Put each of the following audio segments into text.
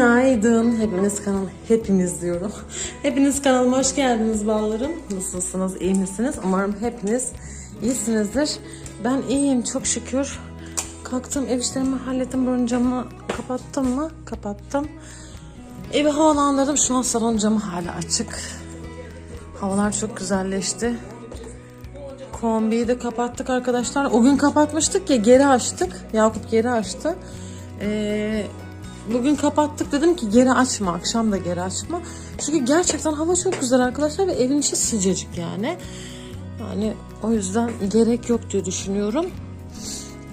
hepimiz kanal hepimiz diyorum. Hepiniz kanalıma hoş geldiniz ballarım. Nasılsınız? iyi misiniz? Umarım hepiniz iyisinizdir. Ben iyiyim çok şükür. Kalktım ev işlerimi hallettim. Buranın camını kapattım mı? Kapattım. Evi havalandırdım. Şu an salon camı hala açık. Havalar çok güzelleşti. Kombiyi de kapattık arkadaşlar. O gün kapatmıştık ya geri açtık. Yakup geri açtı. Ee, bugün kapattık dedim ki geri açma. Akşam da geri açma. Çünkü gerçekten hava çok güzel arkadaşlar ve evin içi sıcacık yani. Yani o yüzden gerek yok diye düşünüyorum.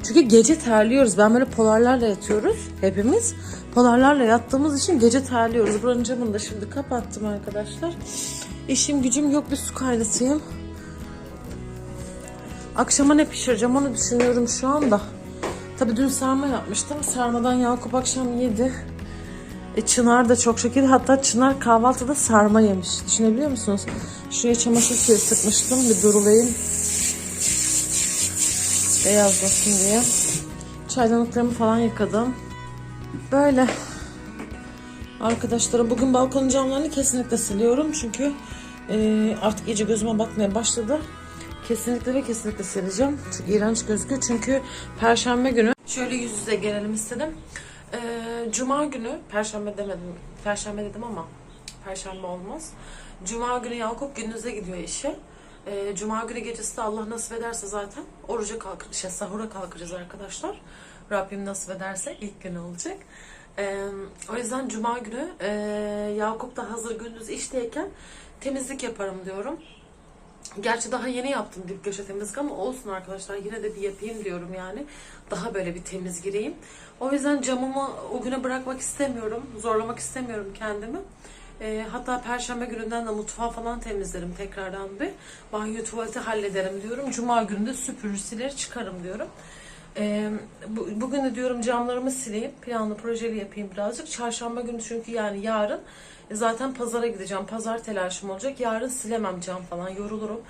Çünkü gece terliyoruz. Ben böyle polarlarla yatıyoruz hepimiz. Polarlarla yattığımız için gece terliyoruz. Buranın camını da şimdi kapattım arkadaşlar. İşim gücüm yok bir su kaynatayım. Akşama ne pişireceğim onu düşünüyorum şu anda. Tabii dün sarma yapmıştım. Sarmadan Yakup akşam yedi. E, Çınar da çok şekilde. Hatta Çınar kahvaltıda sarma yemiş. Düşünebiliyor musunuz? Şuraya çamaşır suyu sıkmıştım. Bir durulayayım. Beyazlasın diye. Çaydanlıklarımı falan yıkadım. Böyle. Arkadaşlarım bugün balkonun camlarını kesinlikle siliyorum. Çünkü e, artık iyice gözüme batmaya başladı. Kesinlikle ve kesinlikle sileceğim. Çok iğrenç gözüküyor. Çünkü perşembe günü şöyle yüz yüze gelelim istedim. E, Cuma günü, perşembe demedim. Perşembe dedim ama perşembe olmaz. Cuma günü Yakup gündüze gidiyor işe. E, Cuma günü gecesi de Allah nasip ederse zaten oruca kalk, şey, sahura kalkacağız arkadaşlar. Rabbim nasip ederse ilk günü olacak. Ee, o yüzden cuma günü e, Yakup da hazır gündüz işteyken temizlik yaparım diyorum. Gerçi daha yeni yaptım dip köşe temizlik ama olsun arkadaşlar yine de bir yapayım diyorum yani. Daha böyle bir temiz gireyim. O yüzden camımı o güne bırakmak istemiyorum. Zorlamak istemiyorum kendimi. Ee, hatta perşembe gününden de mutfağı falan temizlerim tekrardan bir. Banyo tuvaleti hallederim diyorum. Cuma günü de süpürür siler çıkarım diyorum. Ee, bu, bugün de diyorum camlarımı sileyim. Planlı projeli yapayım birazcık. Çarşamba günü çünkü yani yarın e, zaten pazara gideceğim. Pazar telaşım olacak. Yarın silemem cam falan yorulurum.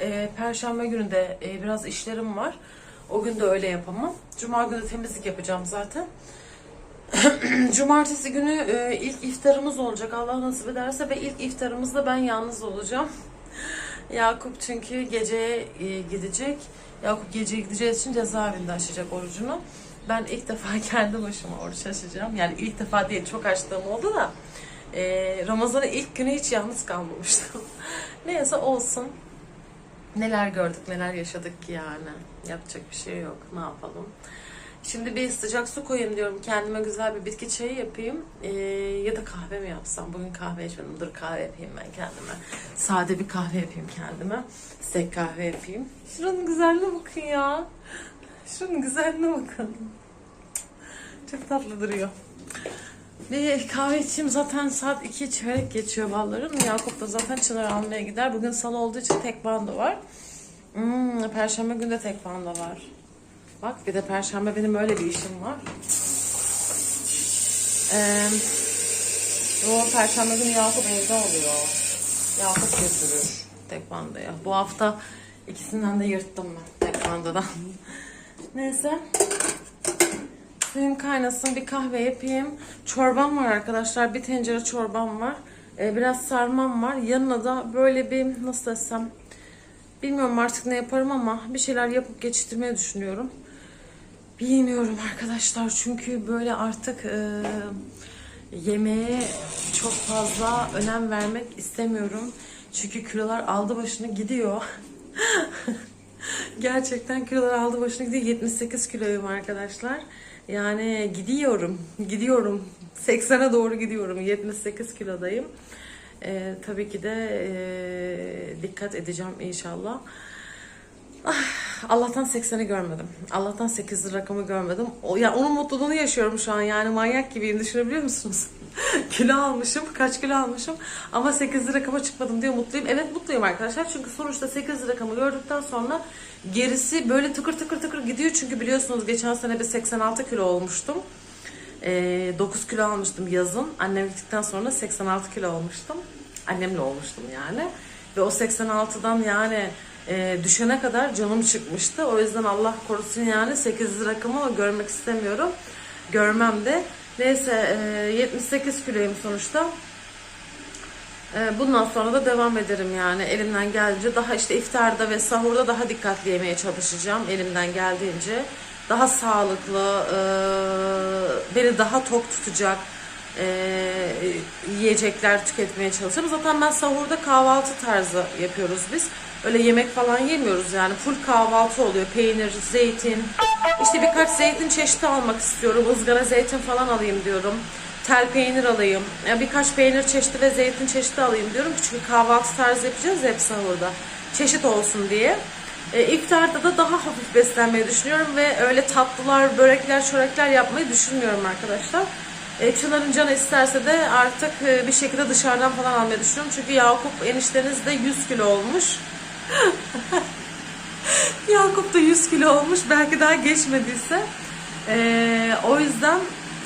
Ee, Perşembe günü de e, biraz işlerim var. O gün de öyle yapamam. Cuma günü temizlik yapacağım zaten. Cumartesi günü e, ilk iftarımız olacak Allah nasip ederse ve ilk iftarımızda ben yalnız olacağım. Yakup çünkü geceye e, gidecek. Yakup geceye gideceği için cezaevinde açacak orucunu. Ben ilk defa kendi başıma oruç açacağım. Yani ilk defa değil çok açtığım oldu da. E, Ramazan'ın ilk günü hiç yalnız kalmamıştım. Neyse olsun. Neler gördük neler yaşadık ki yani. Yapacak bir şey yok. Ne yapalım. Şimdi bir sıcak su koyayım diyorum. Kendime güzel bir bitki çayı yapayım. Ee, ya da kahve mi yapsam? Bugün kahve içmedim. Dur kahve yapayım ben kendime. Sade bir kahve yapayım kendime. Sek kahve yapayım. Şuranın güzelliğine bakın ya. Şunun güzelliğine bakın. Çok tatlı duruyor. Bir kahve içeyim zaten saat 2 çeyrek geçiyor ballarım. Yakup da zaten çınar almaya gider. Bugün salı olduğu için tek bando var. Hmm, Perşembe günü de tek bando var. Bak bir de perşembe benim öyle bir işim var. Ee, o perşembe günü Yakup evde oluyor. Yakup götürür tekvandoya. Bu hafta ikisinden de yırttım ben tekvandodan. Neyse. Suyum kaynasın bir kahve yapayım. Çorbam var arkadaşlar. Bir tencere çorbam var. Ee, biraz sarmam var. Yanına da böyle bir nasıl desem bilmiyorum artık ne yaparım ama bir şeyler yapıp geçiştirmeyi düşünüyorum. Bilmiyorum arkadaşlar çünkü böyle artık e, yemeğe çok fazla önem vermek istemiyorum. Çünkü kilolar aldı başını gidiyor. Gerçekten kilolar aldı başını gidiyor. 78 kiloyum arkadaşlar. Yani gidiyorum, gidiyorum. 80'e doğru gidiyorum. 78 kilodayım. E, tabii ki de e, dikkat edeceğim inşallah. Ah, Allah'tan 80'i görmedim. Allah'tan 8'li rakamı görmedim. O, ya onun mutluluğunu yaşıyorum şu an. Yani manyak gibiyim. Düşünebiliyor musunuz? kilo almışım. Kaç kilo almışım. Ama 8'li rakama çıkmadım diye mutluyum. Evet mutluyum arkadaşlar. Çünkü sonuçta 8'li rakamı gördükten sonra gerisi böyle tıkır tıkır tıkır gidiyor. Çünkü biliyorsunuz geçen sene bir 86 kilo olmuştum. Ee, 9 kilo almıştım yazın. Annem gittikten sonra 86 kilo olmuştum. Annemle olmuştum yani. Ve o 86'dan yani e, düşene kadar canım çıkmıştı. O yüzden Allah korusun yani 8 rakamı görmek istemiyorum. Görmem de. Neyse e, 78 kiloyum sonuçta. E, bundan sonra da devam ederim yani elimden geldiğince daha işte iftarda ve sahurda daha dikkatli yemeye çalışacağım elimden geldiğince. Daha sağlıklı, e, beni daha tok tutacak e, yiyecekler tüketmeye çalışacağım. Zaten ben sahurda kahvaltı tarzı yapıyoruz biz. Öyle yemek falan yemiyoruz yani full kahvaltı oluyor. Peynir, zeytin, işte birkaç zeytin çeşidi almak istiyorum. ızgara zeytin falan alayım diyorum. Tel peynir alayım. Ya birkaç peynir çeşidi ve zeytin çeşidi alayım diyorum. Çünkü kahvaltı tarzı yapacağız ya hep sahurda. Çeşit olsun diye. E, iftarda da daha hafif beslenmeyi düşünüyorum ve öyle tatlılar, börekler, çörekler yapmayı düşünmüyorum arkadaşlar. E, Çınar'ın canı isterse de artık e, bir şekilde dışarıdan falan almayı düşünüyorum. Çünkü Yakup enişteniz de 100 kilo olmuş. Yakup da 100 kilo olmuş. Belki daha geçmediyse. Ee, o yüzden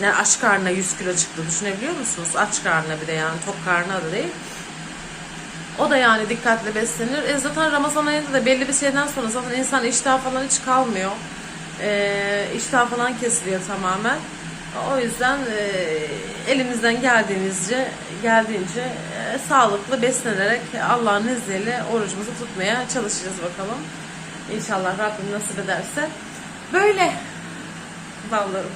yani aç karnına 100 kilo çıktı. Düşünebiliyor musunuz? Aç karnına bir de yani tok karnına da değil. O da yani dikkatli beslenir. E zaten Ramazan ayında da belli bir şeyden sonra zaten insan iştah falan hiç kalmıyor. Ee, iştah falan kesiliyor tamamen. O yüzden e, elimizden geldiğince geldiğince e, sağlıklı beslenerek Allah'ın izniyle orucumuzu tutmaya çalışacağız bakalım. İnşallah Rabbim nasip ederse. Böyle ballarım.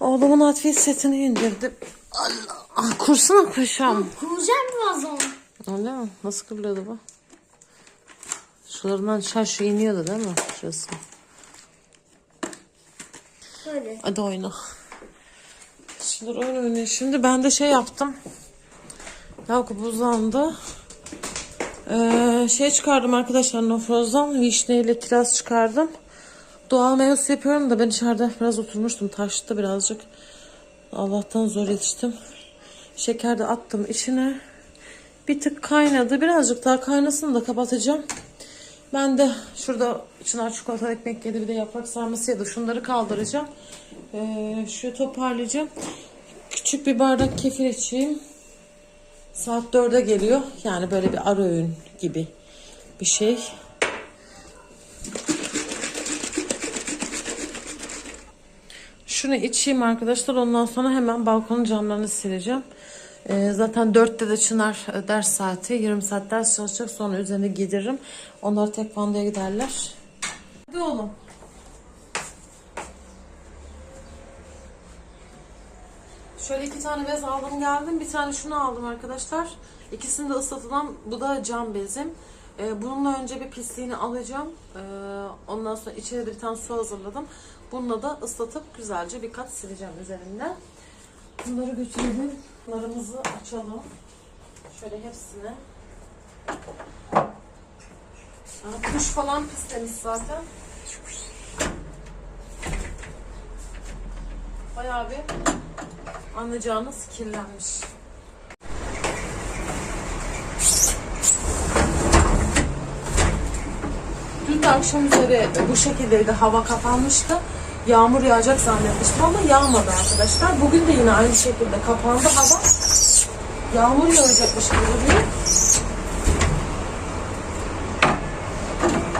Oğlumun atfiyet setini indirdim. Allah. Ah, kursana paşam. Kuracağım birazdan. Öyle mi? Nasıl kırılıyordu bu? Şuralarından şaş şu iniyordu değil mi? Şurası. Böyle. Hadi oyna. Oyun oynayın. Şimdi ben de şey yaptım. Yakup uzandı. Ee, şey çıkardım arkadaşlar nofrozdan. Vişne ile kiraz çıkardım. Doğal meyve suyu yapıyorum da ben içeride biraz oturmuştum. Taştı birazcık. Allah'tan zor yetiştim. Şeker de attım içine. Bir tık kaynadı. Birazcık daha kaynasın da kapatacağım. Ben de şurada çınar çikolata ekmek yedi bir de yaprak sarması ya da şunları kaldıracağım. Ee, şu toparlayacağım. Küçük bir bardak kefir içeyim. Saat 4'e geliyor. Yani böyle bir ara öğün gibi bir şey. Şunu içeyim arkadaşlar. Ondan sonra hemen balkonun camlarını sileceğim. Ee, zaten 4'te de Çınar e, ders saati. 20 saat ders çalışacak. Sonra üzerine giydiririm. Onlar tekvandoya giderler. Hadi oğlum. Şöyle iki tane bez aldım geldim. Bir tane şunu aldım arkadaşlar. İkisini de ıslatılan bu da cam bezim. Ee, bununla önce bir pisliğini alacağım. Ee, ondan sonra içine de bir tane su hazırladım. Bununla da ıslatıp güzelce bir kat sileceğim üzerinden. Bunları götürelim. Narımızı açalım. Şöyle hepsini. Aa, Kuş falan pislemiş zaten. Bayağı bir anlayacağınız kirlenmiş. Dün de akşam üzeri bu şekildeydi. Hava kapanmıştı. Yağmur yağacak zannetmiştim ama yağmadı arkadaşlar. Bugün de yine aynı şekilde kapandı hava. Yağmur yağacakmış gibi duruyor.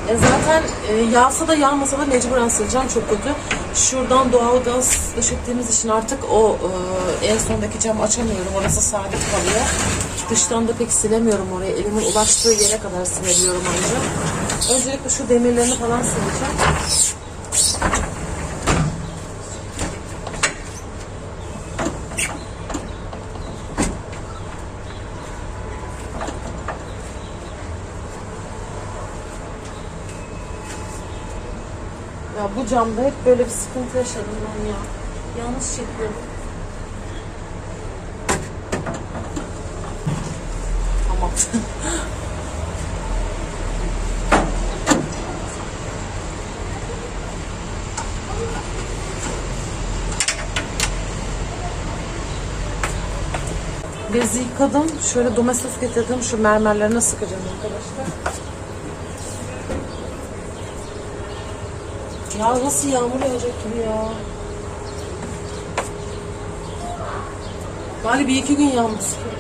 E zaten e, yağsa da yağmasa da mecburen sileceğim çok kötü. Şuradan doğalgaz ışıttığımız için artık o e, en sondaki camı açamıyorum. Orası sabit kalıyor. Dıştan da pek silemiyorum oraya. Elimin ulaştığı yere kadar silebiliyorum ancak. Öncelikle şu demirlerini falan sileceğim. Camda hep böyle bir sıkıntı yaşadım ben ya. Yanlış çekiyorum. Tamam. Bezi yıkadım. Şöyle domestos getirdim. Şu mermerlerine sıkacağım arkadaşlar. Ya nasıl yağmur yağacak gibi ya? Bari bir iki gün yağmur sıkıyor.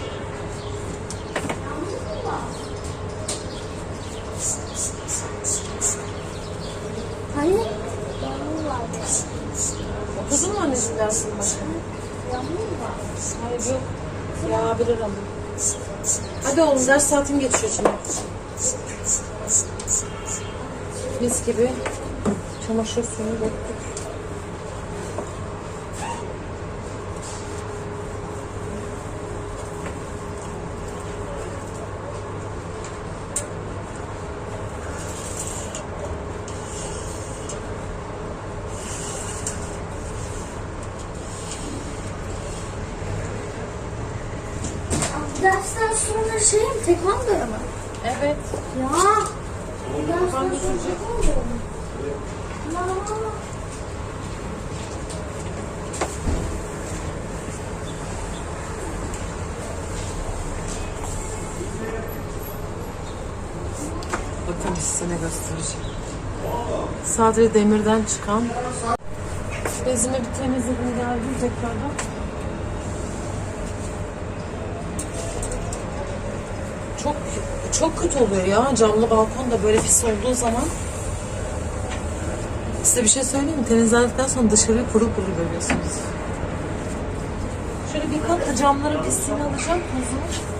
Hani? Yağmur var. Okudun mu anneciğim dersin başka? Yağmur var. Hayır yok. Yağabilir ama. Hadi oğlum ders saatim geçiyor şimdi. Mis gibi çamaşır suyu döktük. Dersten sonra şey mi? Tekvandoya mı? Evet. Ya. Dersten sonra tekvandoya mı? Bakın size ne göstereceğim. Sadece demirden çıkan. Bezimi bir temizledim geldim tekrardan. Çok çok kötü oluyor ya camlı balkon da böyle pis olduğu zaman. Size bir şey söyleyeyim mi? Temizlendikten sonra dışarıyı pırıl pırıl görüyorsunuz. Şöyle bir kat da camların pisliğini alacağım tozunu.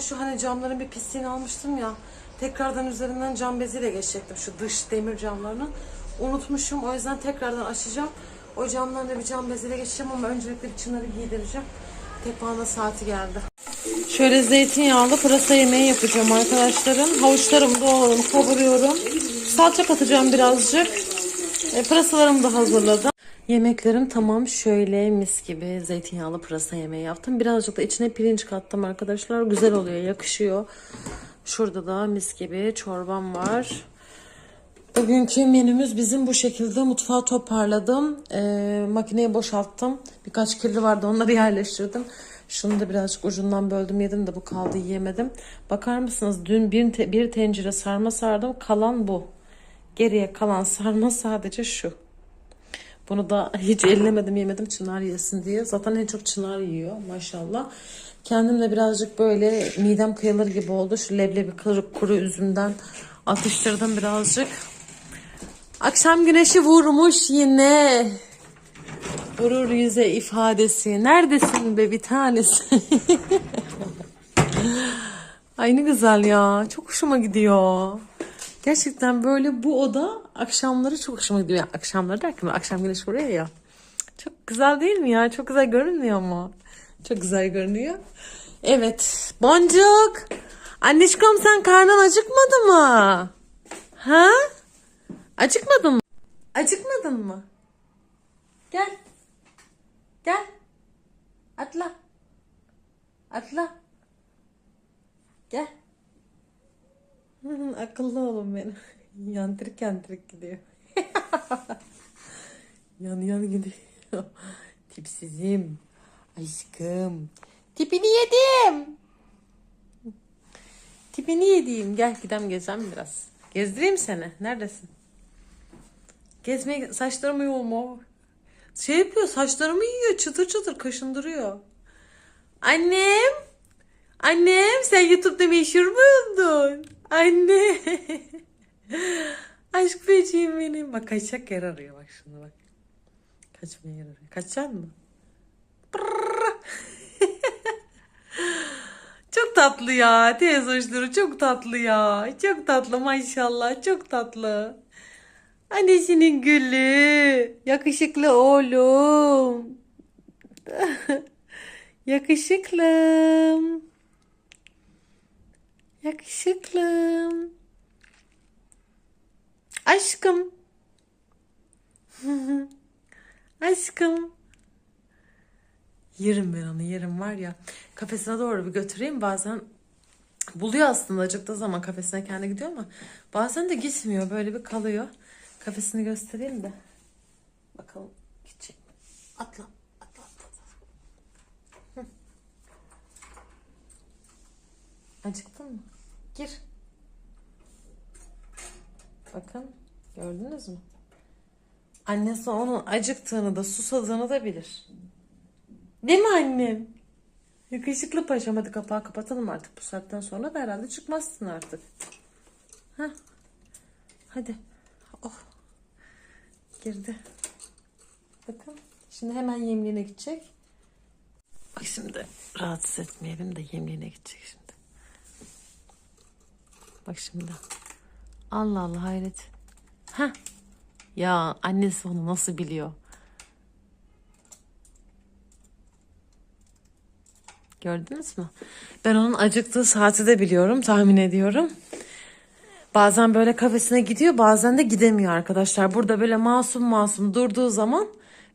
Şu hani camların bir pisliğini almıştım ya. Tekrardan üzerinden cam beziyle geçecektim şu dış demir camlarını. Unutmuşum o yüzden tekrardan açacağım. O camdan da bir cam beziyle geçeceğim ama öncelikle bir çınarı giydireceğim. Tekvanda saati geldi. Şöyle zeytinyağlı pırasa yemeği yapacağım arkadaşlarım. Havuçlarımı doğradım, kavuruyorum. Salça katacağım birazcık. E, pırasalarımı da hazırladım. Yemeklerim tamam. Şöyle mis gibi zeytinyağlı pırasa yemeği yaptım. Birazcık da içine pirinç kattım arkadaşlar. Güzel oluyor, yakışıyor. Şurada da mis gibi çorbam var. Bugünkü menümüz bizim bu şekilde. Mutfağı toparladım. Ee, makineyi boşalttım. Birkaç kirli vardı onları yerleştirdim. Şunu da birazcık ucundan böldüm yedim de bu kaldı yiyemedim. Bakar mısınız dün bir, te- bir tencere sarma sardım. Kalan bu. Geriye kalan sarma sadece şu. Bunu da hiç ellemedim yemedim çınar yesin diye. Zaten en çok çınar yiyor maşallah. Kendimle birazcık böyle midem kıyılır gibi oldu. Şu leblebi kuru, kuru üzümden atıştırdım birazcık. Akşam güneşi vurmuş yine. Vurur yüze ifadesi. Neredesin be bir tanesi? Ay ne güzel ya. Çok hoşuma gidiyor. Gerçekten böyle bu oda akşamları çok hoşuma gidiyor. Yani akşamları derken akşam güneş vuruyor ya. Çok güzel değil mi ya? Çok güzel görünmüyor mu? Çok güzel görünüyor. Evet. Boncuk. Anneşkom sen karnın acıkmadı mı? Ha? Acıkmadın mı? Acıkmadın mı? Gel. Gel. Atla. Atla. Gel. Akıllı oğlum benim. Yantırık yantırık gidiyor. yan yan gidiyor. Tipsizim. Aşkım. Tipini yedim. Tipini yedim. Gel gidelim gezelim biraz. Gezdireyim seni. Neredesin? Gezmeye saçlarımı yolma. Şey yapıyor saçlarımı yiyor çıtır çıtır kaşındırıyor. Annem. Annem sen YouTube'da meşhur mu oldun? Anne. Aşk böceğim benim. Bak kaçacak yer arıyor bak şimdi bak. Kaçmaya yer arıyor. Kaçacaksın mı? Çok tatlı ya. Teyze hoşları çok tatlı ya. Çok tatlı maşallah. Çok tatlı. Annesinin gülü. Yakışıklı oğlum. Yakışıklım. Yakışıklım. Aşkım. Aşkım. Yerim ben onu yerim var ya. Kafesine doğru bir götüreyim bazen buluyor aslında acıktığı zaman kafesine kendi gidiyor ama bazen de gitmiyor böyle bir kalıyor. Kafesini göstereyim de. Bakalım gidecek? Atla. Atla atla. Acıktın mı? Gir. Bakın gördünüz mü? Annesi onun acıktığını da susadığını da bilir. Değil mi annem? Yakışıklı paşam hadi kapağı kapatalım artık bu saatten sonra da herhalde çıkmazsın artık. Heh. Hadi. Oh. Girdi. Bakın. Şimdi hemen yemliğine gidecek. Bak şimdi rahatsız etmeyelim de yemliğine gidecek şimdi. Bak şimdi. Allah Allah hayret. Ha. Ya annesi onu nasıl biliyor? Gördünüz mü? Ben onun acıktığı saati de biliyorum, tahmin ediyorum. Bazen böyle kafesine gidiyor, bazen de gidemiyor arkadaşlar. Burada böyle masum masum durduğu zaman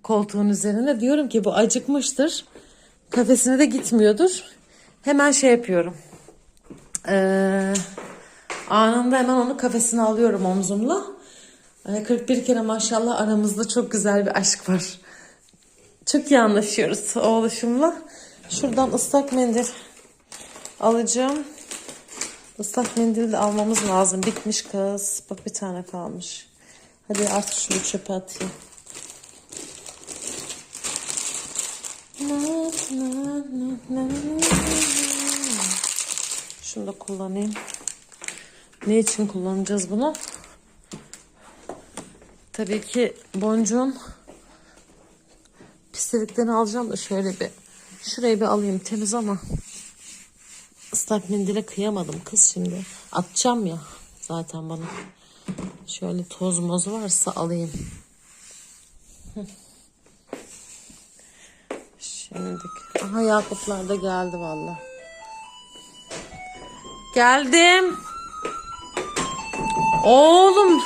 koltuğun üzerinde diyorum ki bu acıkmıştır. Kafesine de gitmiyordur. Hemen şey yapıyorum. Ee, anında hemen onu kafesine alıyorum omzumla. Ay, 41 kere maşallah aramızda çok güzel bir aşk var. Çok iyi anlaşıyoruz oğluşumla. Şuradan ıslak mendil alacağım. Islak mendil de almamız lazım. Bitmiş kız. Bak bir tane kalmış. Hadi artık şunu çöpe atayım. Şunu da kullanayım. Ne için kullanacağız bunu? Tabii ki boncuğun pisliklerini alacağım da şöyle bir şurayı bir alayım temiz ama ıslak mendile kıyamadım kız şimdi. Atacağım ya zaten bana. Şöyle toz moz varsa alayım. Hı. Şimdi. Aha Yakuplar da geldi valla. Geldim. Oğlum.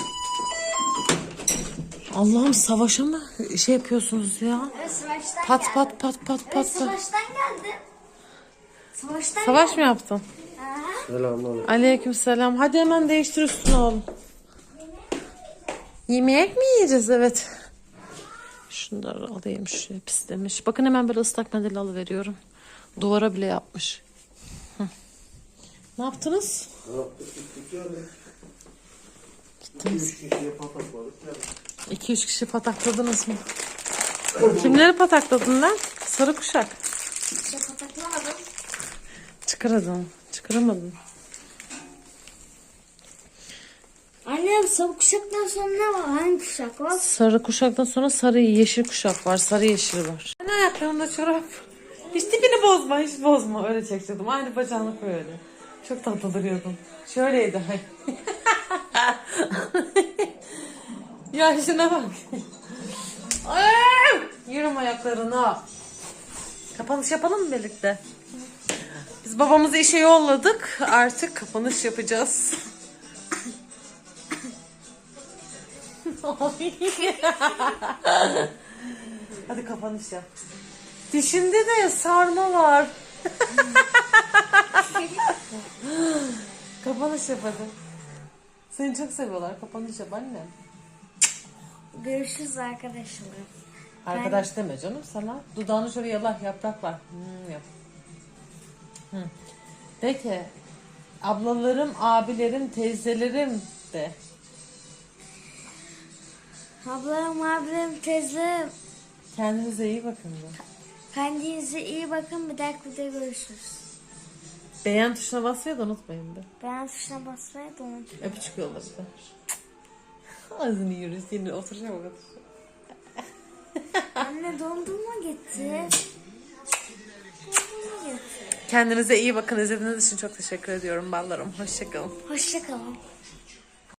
Allah'ım savaşa mı şey yapıyorsunuz ya? Evet savaştan Pat geldim. pat pat pat Evet pat. pat. savaştan geldim. Savaştan Savaş mı yaptın? Aha. Aleyküm selam. Hadi hemen değiştir üstünü oğlum. Yemek mi yiyeceğiz? Evet. Şunları alayım şuraya pislemiş. Bakın hemen böyle ıslak mendil alıveriyorum. Duvara bile yapmış. Hı. Ne yaptınız? Gittiniz. İki üç kişi patakladınız mı? Kimleri patakladın lan? Sarı kuşak. İşte pataklamadım. Çıkaradın. Çıkaramadın. Annem sarı kuşaktan sonra ne var? Hangi kuşak var? Sarı kuşaktan sonra sarı yeşil kuşak var. Sarı yeşil var. Ne ayaklarında çorap? Hiç tipini bozma, hiç bozma. Öyle çektirdim. Aynı bacağını koy öyle. Çok tatlı duruyordun. Şöyleydi. ya şuna bak. Yürüm ayaklarına. Kapanış yapalım mı birlikte? Biz babamızı işe yolladık. Artık kapanış yapacağız. Hadi kapanış yap. Dişinde de sarma var. kapanış yap hadi. Seni çok seviyorlar. Kapanış yap annem. Görüşürüz arkadaşlar. Arkadaş deme canım sana. Dudağını şöyle yala yaprak var. Hmm, yap. Hı. De ki ablalarım, abilerim, teyzelerim de. Ablam, abim, teyzem. Kendinize iyi bakın de. Kendinize iyi bakın. Bir dahaki videoda görüşürüz. Beğen tuşuna basmayı da unutmayın de. Beğen tuşuna basmayı da unutmayın. Öpücük yolla bir de. Ağzını yiyoruz yine oturacağım o kadar. Anne dondurma gitti. Dondurma gitti. Kendinize iyi bakın. İzlediğiniz için çok teşekkür ediyorum ballarım. Hoşçakalın. Hoşçakalın.